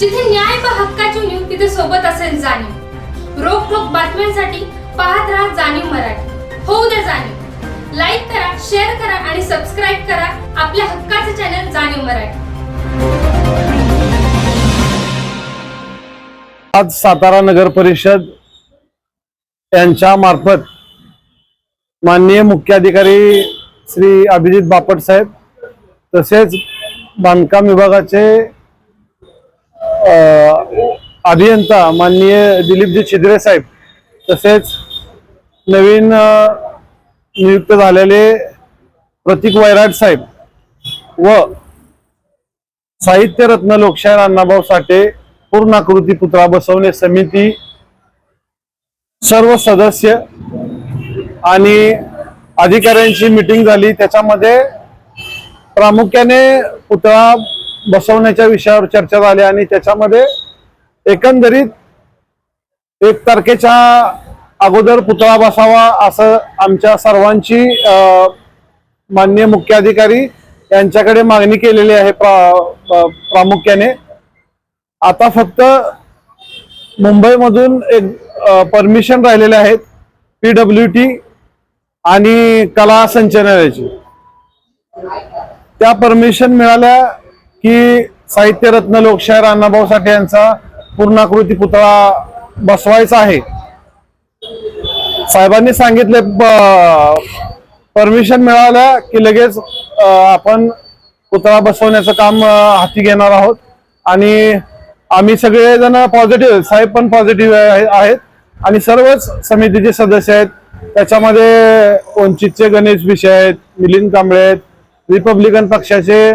जिथे न्याय व हक्काची न्यूज तिथे सोबत असेल जाणीव. रोखोक बातम्यांसाठी पाहत राहा जाणीव मराठी. होऊ द्या जाणीव. लाईक करा शेअर करा आणि सबस्क्राईब करा आपल्या हक्काचे चॅनल जाणीव मराठी. आज सातारा नगर परिषद यांच्या मार्फत माननीय मुख्याधिकारी श्री अभिजित बापट साहेब तसेच बांधकाम विभागाचे अभियंता माननीय दिलीपजी छिद्रे साहेब तसेच नवीन नियुक्त झालेले प्रतीक वैराट साहेब व साहित्य रत्न लोकशाहीर अण्णाभाऊ साठे पूर्णाकृती पुतळा बसवणे समिती सर्व सदस्य आणि अधिकाऱ्यांची मिटिंग झाली. त्याच्यामध्ये प्रामुख्याने पुतळा बसवण्याच्या विषयावर चर्चा झाली आणि त्याच्यामध्ये एकंदरीत एक तारखेच्या अगोदर पुतळा बसावा असं आमच्या सर्वांची मान्य माननीय मुख्याधिकारी यांच्याकडे मागणी केलेली आहे प्रा- प्रामुख्याने. आता फक्त मुंबईमधून एक परमिशन राहिलेले आहेत पीडब्ल्यू टी आणि कला संचालनालयाची त्या परमिशन मिळाल्या की साहित्यरत्न लोकशाहीर अण्णाभाऊ साठे यांचा पूर्णाकृती पुतळा बसवायचा आहे. साहेबांनी सांगितले परमिशन मिळाल्या की लगेच आपण पुतळा बसवण्याचं काम हाती घेणार आहोत. आणि आम्ही सगळेजण पॉझिटिव्ह साहेब पण पॉझिटिव्ह आहेत. आणि सर्वच समितीचे सदस्य आहेत. त्याच्यामध्ये वंचितचे गणेश विषय आहेत मिलिंद कांबळे आहेत रिपब्लिकन पक्षाचे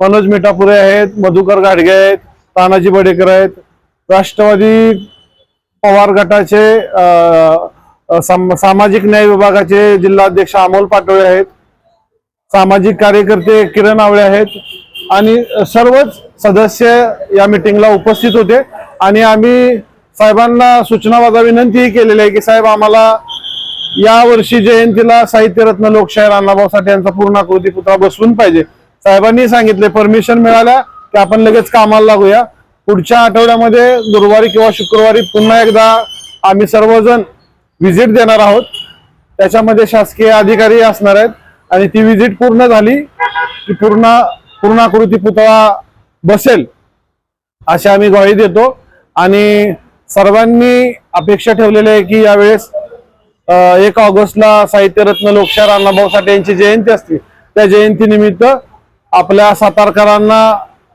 मनोज मिठापुरे आहेत मधुकर गाडगे आहेत तानाजी बडेकर आहेत. राष्ट्रवादी पवार गटाचे साम- सामाजिक न्याय विभागाचे जिल्हाध्यक्ष अमोल पाटोळे आहेत. सामाजिक कार्यकर्ते किरण आवळे आहेत. आणि सर्वच सदस्य या मिटिंगला उपस्थित होते. आणि आम्ही साहेबांना सूचनावादा विनंतीही केलेली आहे की साहेब आम्हाला या वर्षी जयंतीला साहित्यरत्न लोकशाहीर अण्णाभाऊ साठे यांचा पूर्णाकृती पुतळा बसवून पाहिजे. साहेबांनी सांगितले परमिशन मिळाल्या की आपण लगेच कामाला लागूया. पुढच्या आठवड्यामध्ये गुरुवारी किंवा शुक्रवारी पुन्हा एकदा आम्ही सर्वजण व्हिजिट देणार आहोत. त्याच्यामध्ये शासकीय अधिकारी असणार आहेत आणि ती व्हिजिट पूर्ण झाली की पूर्ण पूर्णाकृती पुतळा बसेल अशी आम्ही ग्वाही देतो. आणि सर्वांनी अपेक्षा ठेवलेली आहे की यावेळेस एक ऑगस्टला साहित्यरत्न लोकशाहीर अण्णाभाऊ साठे यांची जयंती असते. त्या जयंतीनिमित्त आपल्या सातारकरांना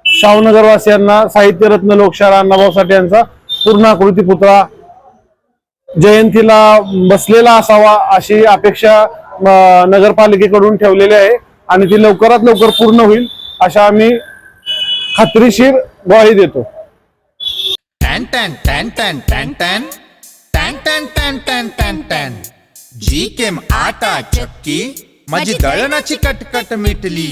शाहूनगरवासियांना साहित्यरत्न लोकशाहीर अण्णाभाऊ साठे यांचा पूर्णाकृती पुतळा जयंतीला बसलेला असावा अशी अपेक्षा नगरपालिकेकडून ठेवलेली आहे आणि ती लवकरात लवकर पूर्ण होईल अशा आम्ही खात्रीशीर ग्वाही देतो टॅन टॅन टॅन टॅन टॅन टॅन टॅन टॅन टॅन टॅन टॅन टॅन जी केम आटा चक्की माझी दळणाची कटकट मिटली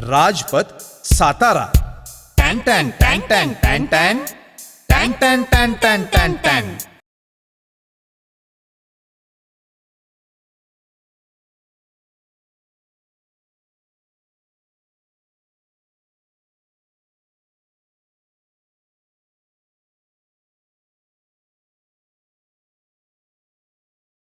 राजपथ सातारा टॅन टॅन टॅन टॅन टॅन टॅन टॅन टॅन टॅन टॅन टॅन टॅन